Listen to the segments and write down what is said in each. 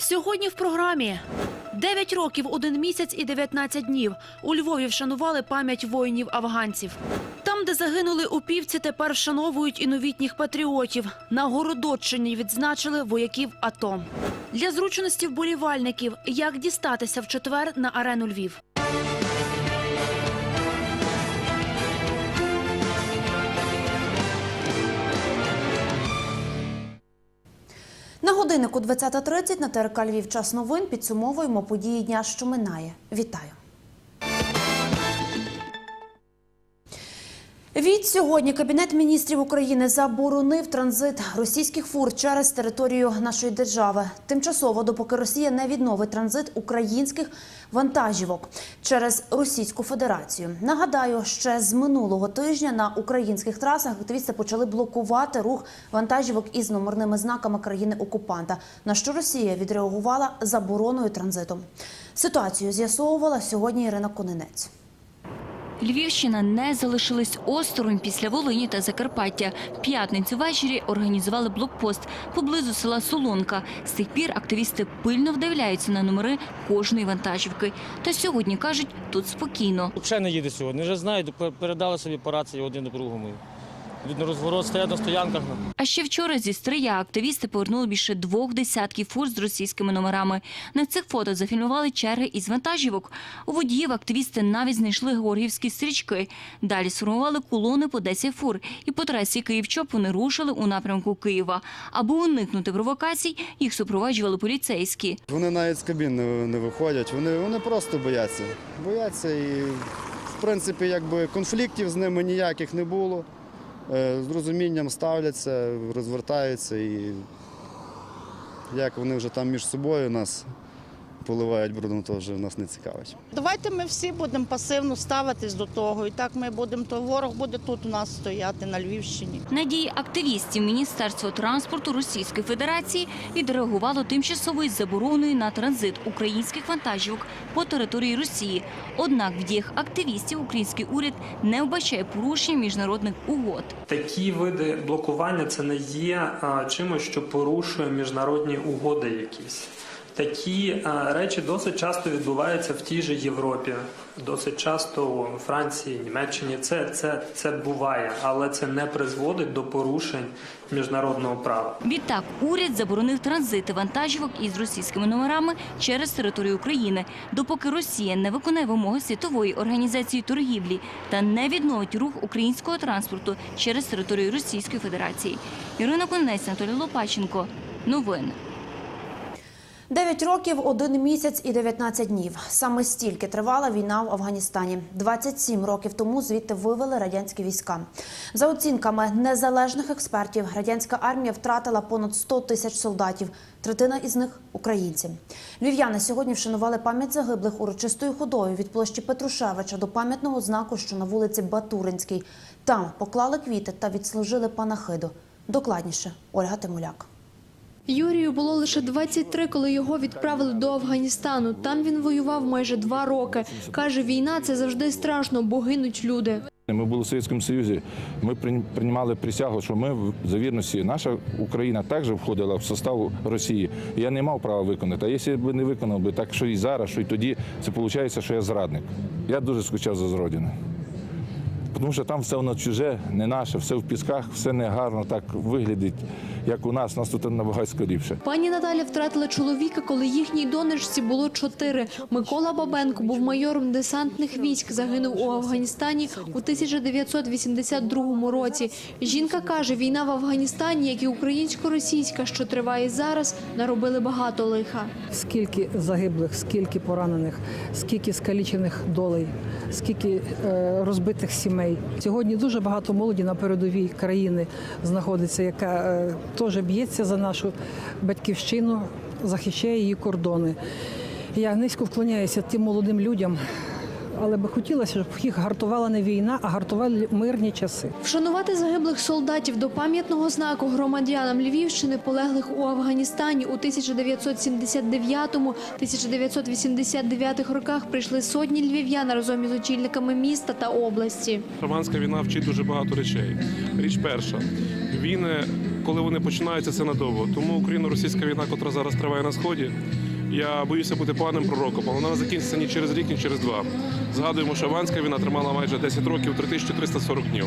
Сьогодні в програмі 9 років, 1 місяць і 19 днів. У Львові вшанували пам'ять воїнів-афганців. Там, де загинули упівці, тепер вшановують і новітніх патріотів. На Городоччині відзначили вояків АТО. Для зручності вболівальників, як дістатися в четвер на арену Львів. На годиннику 20.30 на ТРК Львів час новин підсумовуємо події дня, що минає. Вітаю. Від сьогодні Кабінет міністрів України заборонив транзит російських фур через територію нашої держави. Тимчасово, допоки Росія не відновить транзит українських вантажівок через Російську Федерацію. Нагадаю, ще з минулого тижня на українських трасах активісти почали блокувати рух вантажівок із номерними знаками країни-окупанта. На що Росія відреагувала забороною транзиту. Ситуацію з'ясовувала сьогодні Ірина Конинець. Львівщина не залишилась осторонь після Волині та Закарпаття. В п'ятницю ввечері організували блокпост поблизу села Солонка. З тих пір активісти пильно вдивляються на номери кожної вантажівки. Та сьогодні кажуть, тут спокійно. Взагалі не їде сьогодні. Вже знають, пер- передали собі по рації один до другому. Видно, розворот стоять на стоянках. А ще вчора зі Стрия активісти повернули більше двох десятків фур з російськими номерами. На цих фото зафільмували черги із вантажівок. У водіїв активісти навіть знайшли георгіївські стрічки. Далі сформували колони по 10 фур. І по трасі Київ-Чоп вони рушили у напрямку Києва. Аби уникнути провокацій, їх супроводжували поліцейські. Вони навіть з кабін не, не виходять, вони, вони просто бояться. Бояться і, в принципі, якби конфліктів з ними ніяких не було. Е, З розумінням ставляться, розвертаються і як вони вже там між собою нас поливають брудом, то вже нас не цікавить. Давайте ми всі будемо пасивно ставитись до того. І так ми будемо, то ворог буде тут у нас стояти на Львівщині. Надії активістів Міністерство транспорту Російської Федерації відреагувало тимчасовою забороною на транзит українських вантажівок по території Росії. Однак в діях активістів український уряд не вбачає порушень міжнародних угод. Такі види блокування це не є чимось, що порушує міжнародні угоди якісь. Такі речі досить часто відбуваються в тій же Європі, досить часто у Франції, Німеччині. Це, це, це буває, але це не призводить до порушень міжнародного права. Відтак уряд заборонив транзити вантажівок із російськими номерами через територію України, допоки Росія не виконає вимоги світової організації торгівлі та не відновить рух українського транспорту через територію Російської Федерації. Ірина Конець, Анатолій Лопаченко. Новини. 9 років, 1 місяць і 19 днів. Саме стільки тривала війна в Афганістані. 27 років тому звідти вивели радянські війська. За оцінками незалежних експертів, радянська армія втратила понад 100 тисяч солдатів. Третина із них українці. Львів'яни сьогодні вшанували пам'ять загиблих урочистою ходою від площі Петрушевича до пам'ятного знаку, що на вулиці Батуринській. Там поклали квіти та відслужили панахиду. Докладніше Ольга Тимуляк. Юрію було лише 23, коли його відправили до Афганістану. Там він воював майже два роки. Каже, війна це завжди страшно, бо гинуть люди. Ми були в Совєтському Союзі. Ми прийм- приймали присягу, що ми за вірності. Наша Україна також входила в состав Росії. Я не мав права виконати. А якщо б не виконав би так, що і зараз, що і тоді, це виходить, що я зрадник. Я дуже скучав за родиною. Тому що там все воно чуже, не наше, все в пісках, все не гарно так виглядить, як у нас. У нас тут набагато скоріше. Пані Наталя втратила чоловіка, коли їхній донечці було чотири. Микола Бабенко був майором десантних військ. Загинув у Афганістані у 1982 році. Жінка каже, війна в Афганістані, як і українсько-російська, що триває зараз, наробили багато лиха. скільки загиблих, скільки поранених, скільки скалічених долей, скільки е, розбитих сімей. Сьогодні дуже багато молоді на передовій країни знаходиться, яка е, теж б'ється за нашу батьківщину, захищає її кордони. Я низько вклоняюся тим молодим людям, але би хотілося, щоб їх гартувала не війна, а гартували мирні часи. Вшанувати загиблих солдатів до пам'ятного знаку громадянам Львівщини, полеглих у Афганістані у 1979-1989 роках, прийшли сотні львів'ян разом із очільниками міста та області. Афганська війна вчить дуже багато речей. Річ перша, він е, коли вони починаються, це надовго. Тому Україно-російська війна, котра зараз триває на сході. Я боюся бути поганим пророком, але вона закінчиться ні через рік, ні через два. Згадуємо, що Аванська війна тримала майже 10 років, 3340 днів.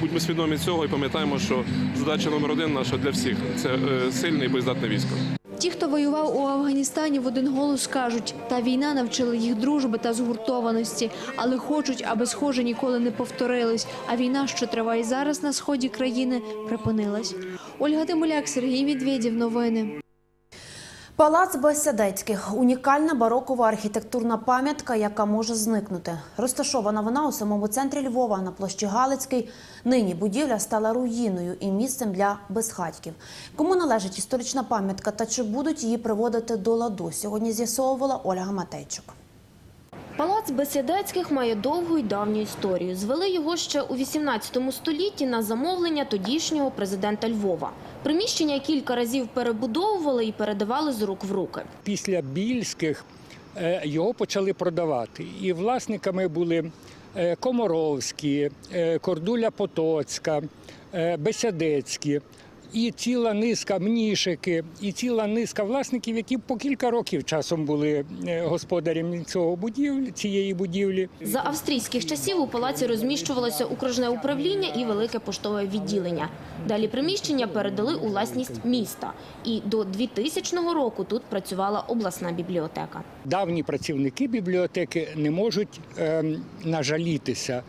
Будьмо свідомі цього і пам'ятаємо, що задача номер один наша для всіх це е, сильне і боєздатне військо. Ті, хто воював у Афганістані, в один голос кажуть, та війна навчила їх дружби та згуртованості, але хочуть, аби схоже ніколи не повторилось. А війна, що триває зараз на сході країни, припинилась. Ольга Тимоляк, Сергій Медведєв. Новини. Палац Бесідецьких унікальна барокова архітектурна пам'ятка, яка може зникнути. Розташована вона у самому центрі Львова на площі Галицький. Нині будівля стала руїною і місцем для безхатьків. Кому належить історична пам'ятка та чи будуть її приводити до ладу? Сьогодні з'ясовувала Ольга Матейчук. Палац Бесідецьких має довгу й давню історію. Звели його ще у 18 столітті на замовлення тодішнього президента Львова. Приміщення кілька разів перебудовували і передавали з рук в руки. після більських е, його почали продавати. І власниками були Коморовські, Комаровські, е, Кордуля Потоцька, е, Бесядецькі. І ціла низка мнішики, і ціла низка власників, які по кілька років часом були е, господарями цього будівлі, цієї будівлі. За австрійських часів у палаці розміщувалося окружне управління і велике поштове відділення. Далі приміщення передали у власність міста. І до 2000 року тут працювала обласна бібліотека. Давні працівники бібліотеки не можуть ем, нажалітися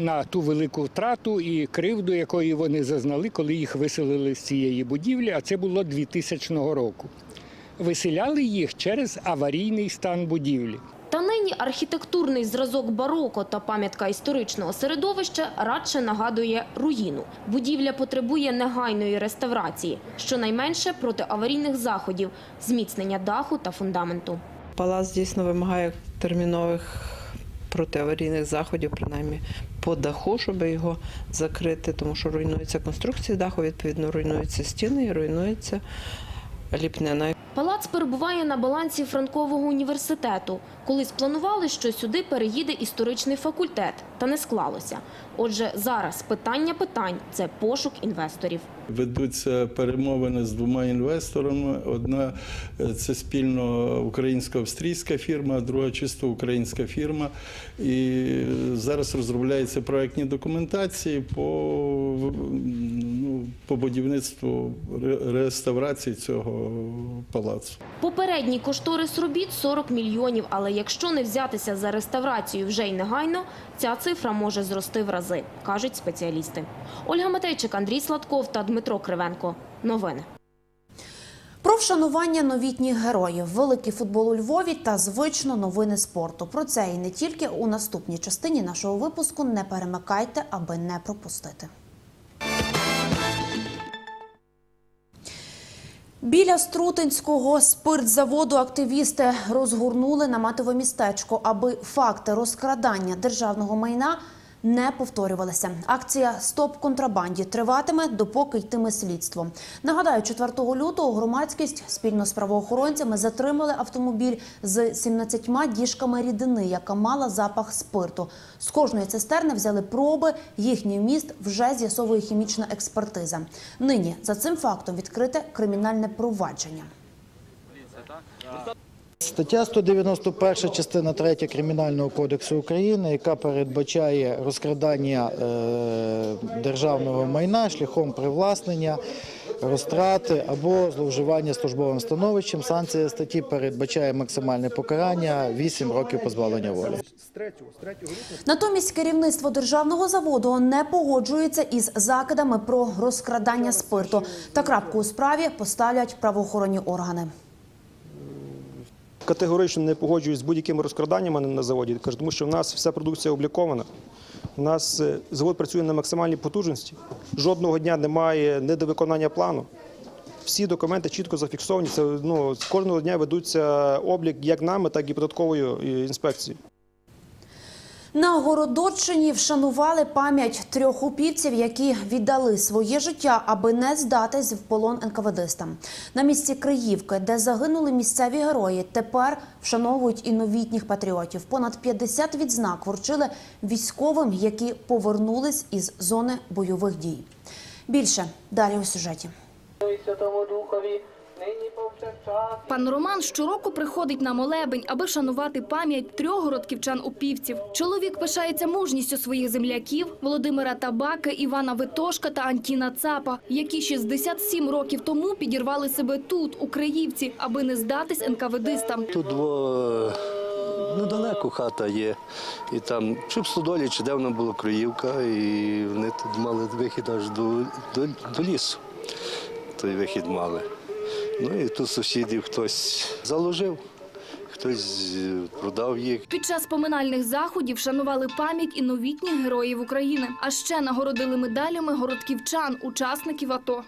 на ту велику втрату і кривду, якої вони зазнали, коли їх виселили з цієї будівлі, а це було 2000 року. Виселяли їх через аварійний стан будівлі. Та нині архітектурний зразок бароко та пам'ятка історичного середовища радше нагадує руїну. Будівля потребує негайної реставрації, щонайменше проти аварійних заходів, зміцнення даху та фундаменту. Палац дійсно вимагає термінових протиаварійних заходів, принаймні по даху, щоб його закрити, тому що руйнується конструкція даху, відповідно, руйнуються стіни і руйнується ліпнина. Палац перебуває на балансі Франкового університету. Колись планували, що сюди переїде історичний факультет, та не склалося. Отже, зараз питання питань – це пошук інвесторів. Ведуться перемовини з двома інвесторами. Одна це спільно українсько-австрійська фірма, а друга чисто українська фірма. І зараз розробляються проектні документації по, ну, по будівництву ре- реставрації цього палацу. Попередній кошторис робіт – 40 мільйонів, але якщо не взятися за реставрацію вже й негайно, ця цифра може зрости в рази, кажуть спеціалісти. Ольга Матейчик, Андрій Сладков та Дмитро Кривенко. Новини. Про вшанування новітніх героїв, великий футбол у Львові та звично новини спорту. Про це і не тільки у наступній частині нашого випуску. Не перемикайте, аби не пропустити. Біля Струтинського спиртзаводу активісти розгорнули наметове містечко, аби факти розкрадання державного майна не повторювалися. Акція Стоп контрабанді триватиме, допоки йтиме слідство. Нагадаю, 4 лютого громадськість спільно з правоохоронцями затримали автомобіль з 17 діжками рідини, яка мала запах спирту. З кожної цистерни взяли проби. Їхній вміст вже з'ясовує хімічна експертиза. Нині за цим фактом відкрите кримінальне провадження. Стаття 191 частина 3 Кримінального кодексу України, яка передбачає розкрадання е, державного майна шляхом привласнення, розтрати або зловживання службовим становищем. Санкція статті передбачає максимальне покарання 8 років позбавлення волі. Натомість керівництво державного заводу не погоджується із закидами про розкрадання спирту. Та крапку у справі поставлять правоохоронні органи. Категорично не погоджуюсь з будь-якими розкраданнями на заводі, тому що в нас вся продукція облікована. У нас е, завод працює на максимальній потужності. Жодного дня немає недовиконання плану. Всі документи чітко зафіксовані. Це ну з кожного дня ведуться облік як нами, так і податковою е, інспекцією. На Городоччині вшанували пам'ять трьох упівців, які віддали своє життя, аби не здатись в полон НКВДистам. На місці Криївки, де загинули місцеві герої, тепер вшановують і новітніх патріотів. Понад 50 відзнак вручили військовим, які повернулись із зони бойових дій. Більше далі у сюжеті. Пан Роман щороку приходить на молебень, аби вшанувати пам'ять трьох городківчан упівців. Чоловік пишається мужністю своїх земляків Володимира Табаки, Івана Витошка та Антіна Цапа, які 67 років тому підірвали себе тут, у Криївці, аби не здатись НКВДистам. Тут дво, недалеко хата є. І там чи в Стодолі, чи де вона була Криївка, і вони тут мали вихід аж до, до, до лісу. Той вихід мали. Ну і тут сусідів хтось заложив, хтось е, продав їх. Під час поминальних заходів шанували пам'ять і новітніх героїв України, а ще нагородили медалями городківчан, учасників АТО.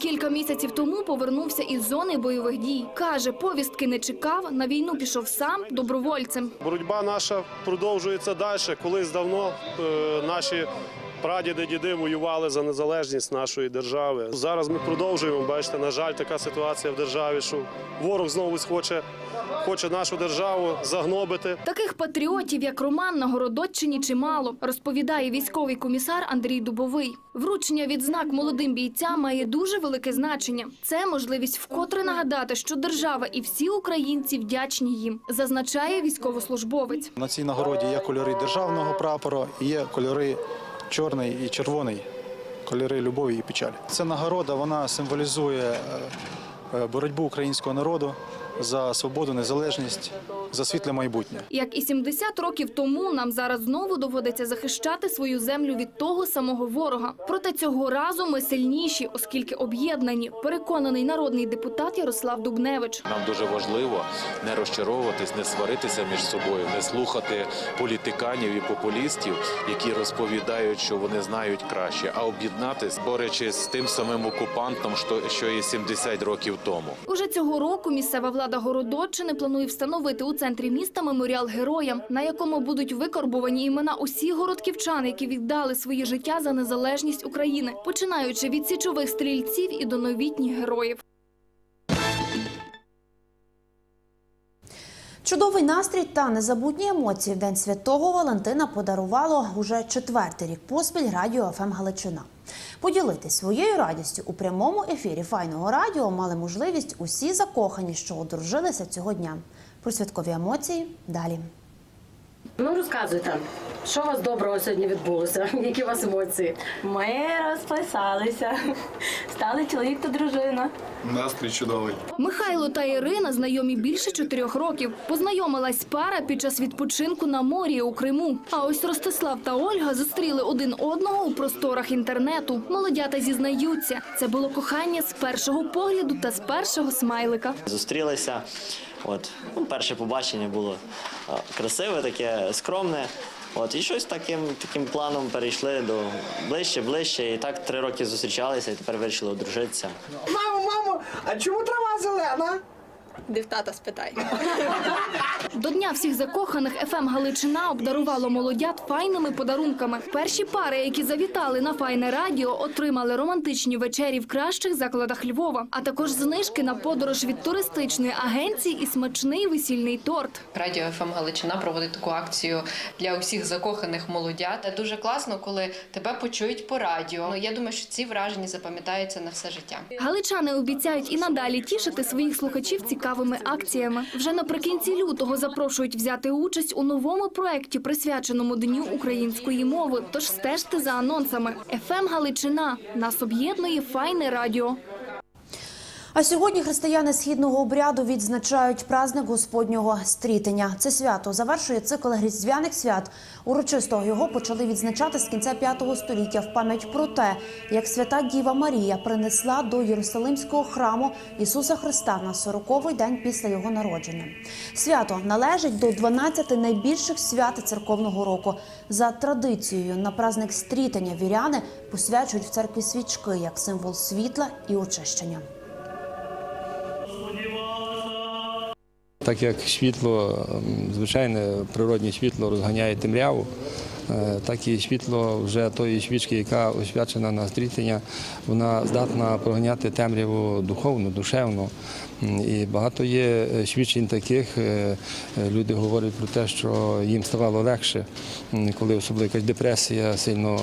Кілька місяців тому повернувся із зони бойових дій. Каже, повістки не чекав, на війну пішов сам добровольцем. Боротьба наша продовжується далі. Колись давно е, наші прадіди, діди воювали за незалежність нашої держави. Зараз ми продовжуємо. Бачите, на жаль, така ситуація в державі, що ворог знову хоче, хоче нашу державу загнобити. Таких патріотів, як Роман, на Городоччині чимало, розповідає військовий комісар Андрій Дубовий. Вручення відзнак молодим бійцям має дуже велике значення. Це можливість вкотре нагадати, що держава і всі українці вдячні їм, зазначає військовослужбовець. На цій нагороді є кольори державного прапора, є кольори чорний і червоний, кольори любові і печалі. Ця нагорода вона символізує е, е, боротьбу українського народу за свободу, незалежність, за світле майбутнє. Як і 70 років тому, нам зараз знову доводиться захищати свою землю від того самого ворога. Проте цього разу ми сильніші, оскільки об'єднані. Переконаний народний депутат Ярослав Дубневич. Нам дуже важливо не розчаровуватись, не сваритися між собою, не слухати політиканів і популістів, які розповідають, що вони знають краще, а об'єднатись, борючись з тим самим окупантом, що- що і 70 років тому. Уже цього року місцева влада Городоччини планує встановити у центрі міста меморіал героям, на якому будуть викорбувані імена усіх городківчан, які віддали свої життя за незалежність України, починаючи від січових стрільців і до новітніх героїв. Чудовий настрій та незабутні емоції в День Святого Валентина подарувало уже четвертий рік поспіль радіо ФМ Галичина. Поділитись своєю радістю у прямому ефірі файного радіо мали можливість усі закохані, що одружилися цього дня. Про святкові емоції далі. Ну розказуйте, що у вас доброго сьогодні відбулося? Які у вас емоції? Ми розписалися, стали чоловік та дружина. Настрій чудовий. Михайло та Ірина знайомі більше чотирьох років. Познайомилась пара під час відпочинку на морі у Криму. А ось Ростислав та Ольга зустріли один одного у просторах інтернету. Молодята зізнаються, це було кохання з першого погляду та з першого смайлика. Зустрілися. От ну, перше побачення було красиве, таке скромне. От і щось таким таким планом перейшли до ближче, ближче. І так три роки зустрічалися, і тепер вирішили одружитися. Мамо, мамо, а чому трава зелена? Де в тата спитай. До дня всіх закоханих ФМ Галичина обдарувало молодят файними подарунками. Перші пари, які завітали на файне радіо, отримали романтичні вечері в кращих закладах Львова, а також знижки на подорож від туристичної агенції і смачний весільний торт. Радіо ФМ Галичина проводить таку акцію для усіх закоханих молодят. Дуже класно, коли тебе почують по радіо. Ну я думаю, що ці враження запам'ятаються на все життя. Галичани обіцяють і надалі тішити своїх слухачів цікавими акціями. Вже наприкінці лютого запрошують взяти участь у новому проєкті, присвяченому Дню української мови. Тож стежте за анонсами. ФМ Галичина нас об'єднує файне радіо. А сьогодні християни східного обряду відзначають праздник Господнього стрітення. Це свято завершує цикл різдвяних свят. Урочисто його почали відзначати з кінця V століття в пам'ять про те, як свята Діва Марія принесла до Єрусалимського храму Ісуса Христа на 40-й день після його народження. Свято належить до 12 найбільших свят церковного року. За традицією на праздник стрітення віряни посвячують в церкві свічки як символ світла і очищення. Так як світло, звичайне природнє світло розганяє темряву, е, так і світло вже тої свічки, яка освячена на зрітення, вона здатна проганяти темряву духовну, душевну. М, І багато є е, свідчень таких. е, Люди говорять про те, що їм ставало легше, коли особливо якась депресія сильно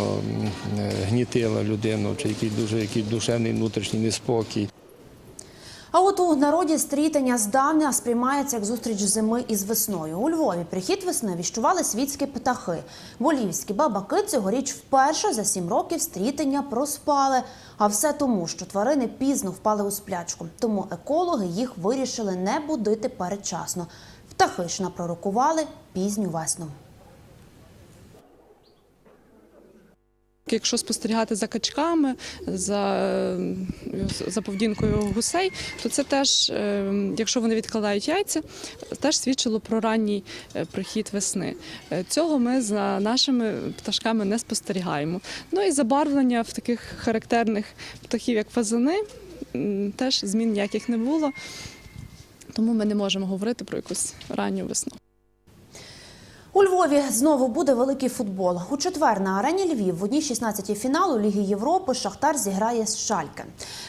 гнітила людину, чи якийсь дуже якийсь душевний внутрішній неспокій. А от у народі стрітення здавна сприймається як зустріч зими із весною. У Львові прихід весни віщували світські птахи. Волівські бабаки цьогоріч вперше за сім років стрітення проспали. А все тому, що тварини пізно впали у сплячку. Тому екологи їх вирішили не будити передчасно. Птахи ж напророкували пізню весну. Якщо спостерігати за качками, за, за поведінкою гусей, то це теж, е, якщо вони відкладають яйця, теж свідчило про ранній е, прихід весни. Е, Цього ми за нашими пташками не спостерігаємо. Ну і забарвлення в таких характерних птахів, як фазани, теж змін ніяких не було. Тому ми не можемо говорити про якусь ранню весну. У Львові знову буде великий футбол. У четвер на арені Львів в одній 16 фіналу Ліги Європи Шахтар зіграє з Шальке.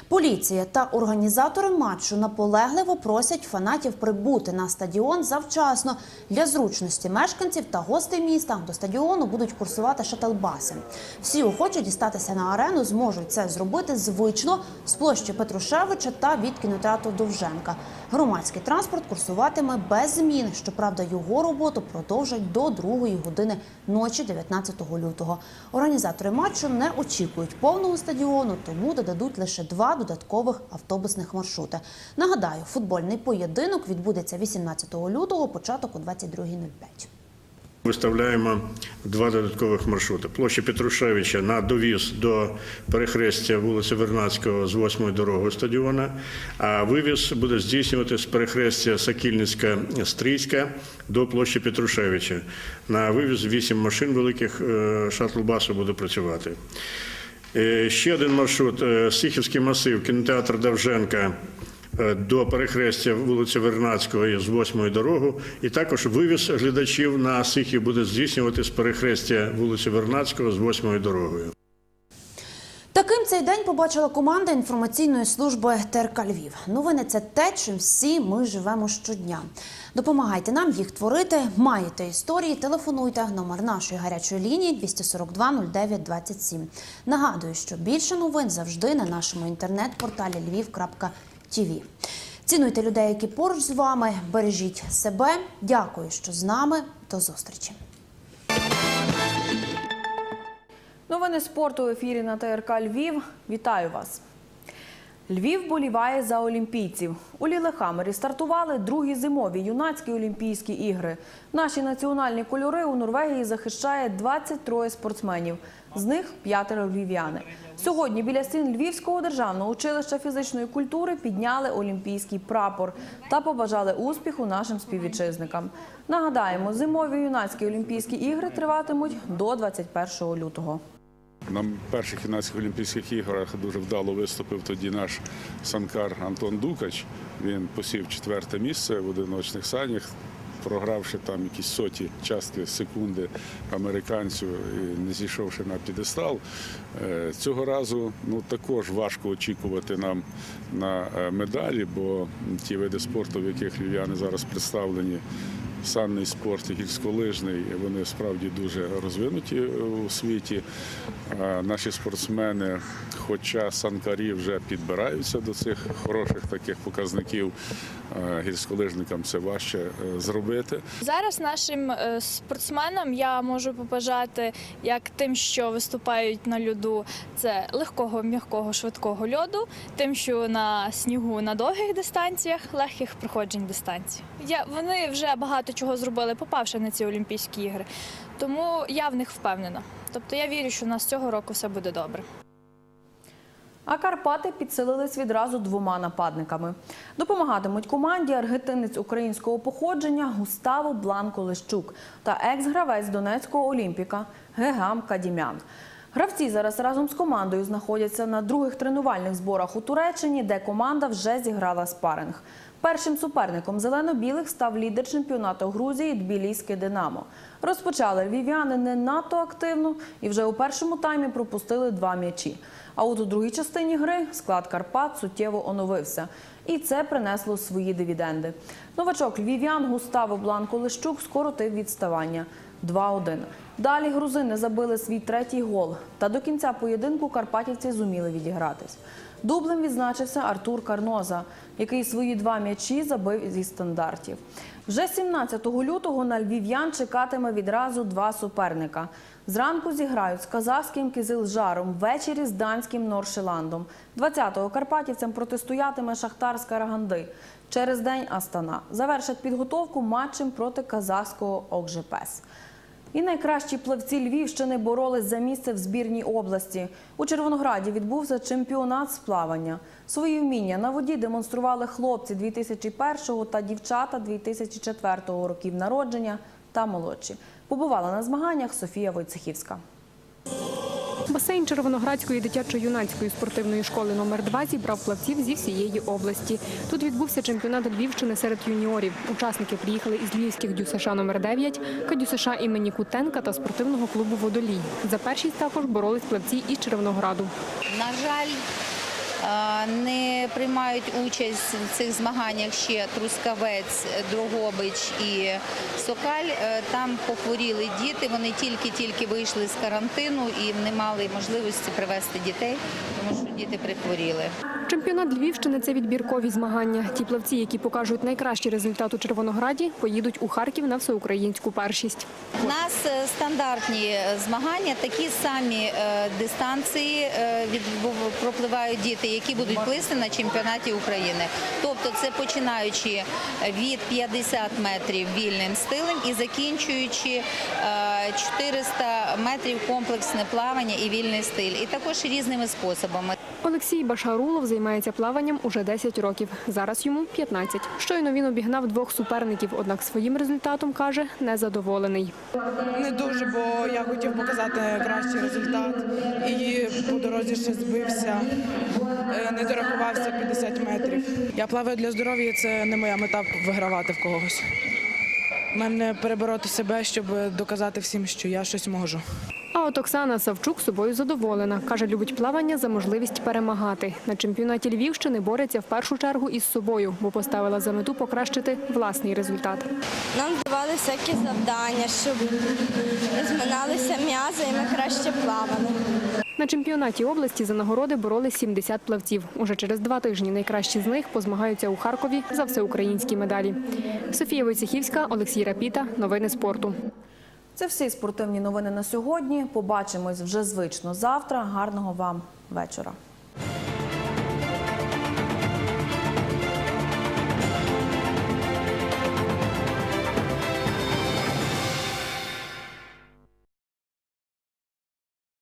Поліція та організатори матчу наполегливо просять фанатів прибути на стадіон завчасно. Для зручності мешканців та гостей міста до стадіону будуть курсувати шатлбаси. Всі охочі дістатися на арену зможуть це зробити звично з площі Петрушевича та від кінотеатру Довженка. Громадський транспорт курсуватиме без змін. Щоправда, його роботу продовжать до другої години ночі 19 лютого. Організатори матчу не очікують повного стадіону, тому додадуть лише два додаткових автобусних маршрути. Нагадаю, футбольний поєдинок відбудеться 18 лютого, початок о 22.05. Виставляємо два додаткових маршрути. Площа Петрушевича на довіз до перехрестя вулиці Вернадського з 8 дорогою стадіона, а вивіз буде здійснювати з перехрестя Сокільницька-Стрийська до площі Петрушевича. На вивіз 8 машин великих е, шатл-басу буде працювати. Е, Ще один маршрут е, Сихівський масив, кінотеатр Довженка е, до перехрестя вулиці Вернадського і з 8 дорогу. І також вивіз глядачів на Сихів буде здійснювати з перехрестя вулиці Вернадського з 8 дорогою. Таким цей день побачила команда інформаційної служби ТРК Львів. Новини це те, чим всі ми живемо щодня. Допомагайте нам їх творити. Маєте історії, телефонуйте. Номер нашої гарячої лінії 242 09 27. Нагадую, що більше новин завжди на нашому інтернет-порталі lviv.tv. Цінуйте людей, які поруч з вами. Бережіть себе. Дякую, що з нами. До зустрічі. Новини спорту в ефірі на ТРК Львів. Вітаю вас. Львів боліває за олімпійців. У Лілехамері стартували другі зимові юнацькі Олімпійські ігри. Наші національні кольори у Норвегії захищає 23 спортсменів. З них п'ятеро львів'яни. Сьогодні біля стін Львівського державного училища фізичної культури підняли олімпійський прапор та побажали успіху нашим співвітчизникам. Нагадаємо, зимові юнацькі Олімпійські ігри триватимуть до 21 лютого. На перших юнацьких Олімпійських іграх дуже вдало виступив тоді наш санкар Антон Дукач. Він посів четверте місце в одиночних санях, програвши там якісь соті частки секунди американцю і не зійшовши на підестал. Е, Цього разу ну, також важко очікувати нам на е, медалі, бо ті види спорту, в яких львів'яни зараз представлені, санний спорт гірськолижний, вони справді дуже розвинуті е, у світі. Наші спортсмени, хоча санкарі вже підбираються до цих хороших таких показників, е, гірськолижникам це важче е, зробити. Зараз нашим спортсменам я можу побажати як тим, що виступають на льоду, це легкого, м'якого, швидкого льоду, тим, що на снігу на довгих дистанціях, легких проходжень дистанцій. Я вони вже багато чого зробили, попавши на ці Олімпійські ігри. Тому я в них впевнена. Тобто я вірю, що у нас цього року все буде добре. А Карпати підсилились відразу двома нападниками. Допомагатимуть команді аргентинець українського походження Густаво Бланко Лещук та екс-гравець Донецького Олімпіка Гегам Кадімян. Гравці зараз разом з командою знаходяться на других тренувальних зборах у Туреччині, де команда вже зіграла спаринг. Першим суперником зелено-білих став лідер чемпіонату Грузії Тбіліське Динамо. Розпочали львів'яни не надто активно і вже у першому таймі пропустили два м'ячі. А от у другій частині гри склад Карпат суттєво оновився. І це принесло свої дивіденди. Новачок львів'ян Густаво Бланко Лещук скоротив відставання 2-1. Далі грузини забили свій третій гол. Та до кінця поєдинку карпатівці зуміли відігратись. Дублем відзначився Артур Карноза, який свої два м'ячі забив зі стандартів. Вже 17 лютого на львів'ян чекатиме відразу два суперника. Зранку зіграють з казахським Кизилжаром, ввечері з данським Норшеландом. 20-го карпатівцям протистоятиме Шахтар з Караганди. Через день Астана. Завершать підготовку матчем проти казахського Окжепес. І найкращі плавці Львівщини боролись за місце в збірній області. У Червонограді відбувся чемпіонат з плавання. Свої вміння на воді демонстрували хлопці 2001 та дівчата 2004 років народження та молодші. Побувала на змаганнях Софія Войцехівська. Басейн Червоноградської дитячо-юнацької спортивної школи номер 2 зібрав плавців зі всієї області. Тут відбувся чемпіонат Львівщини серед юніорів. Учасники приїхали із львівських ДЮСШ номер 9 КДЮСШ імені Кутенка та спортивного клубу Водолій. За першість також боролись плавці із Червонограду. На жаль, не приймають участь в цих змаганнях ще Трускавець, Дрогобич і Сокаль. Е, Там похворіли діти. Вони тільки-тільки вийшли з карантину і не мали можливості привезти дітей, тому що діти прихворіли. Чемпіонат Львівщини це відбіркові змагання. Ті плавці, які покажуть найкращий результат у Червонограді, поїдуть у Харків на всеукраїнську першість. У нас е, стандартні е, змагання, такі самі е, дистанції пропливають діти, які будуть плисти на чемпіонаті України. Тобто це починаючи від 50 метрів вільним стилем і закінчуючи е, 400 метрів комплексне плавання і вільний стиль, і також різними способами. Олексій Башарулов займається плаванням уже 10 років. Зараз йому 15. Щойно він обігнав двох суперників, однак своїм результатом, каже, незадоволений. Не дуже, бо я хотів показати кращий результат і по дорозі ще збився, е, не дорахувався 50 метрів. Я плаваю для здоров'я, це не моя мета вигравати в когось. Мене перебороти себе, щоб доказати всім, що я щось можу. А от Оксана Савчук собою задоволена. Каже, любить плавання за можливість перемагати. На чемпіонаті Львівщини бореться в першу чергу із собою, бо поставила за мету покращити власний результат. Нам давали всякі завдання, щоб зминалися м'язи і ми краще плавали. На чемпіонаті області за нагороди боролись 70 плавців. Уже через два тижні найкращі з них позмагаються у Харкові за всеукраїнські медалі. Софія Войцехівська, Олексій Рапіта. Новини спорту. Це всі спортивні новини на сьогодні. Побачимось вже звично завтра. Гарного вам вечора.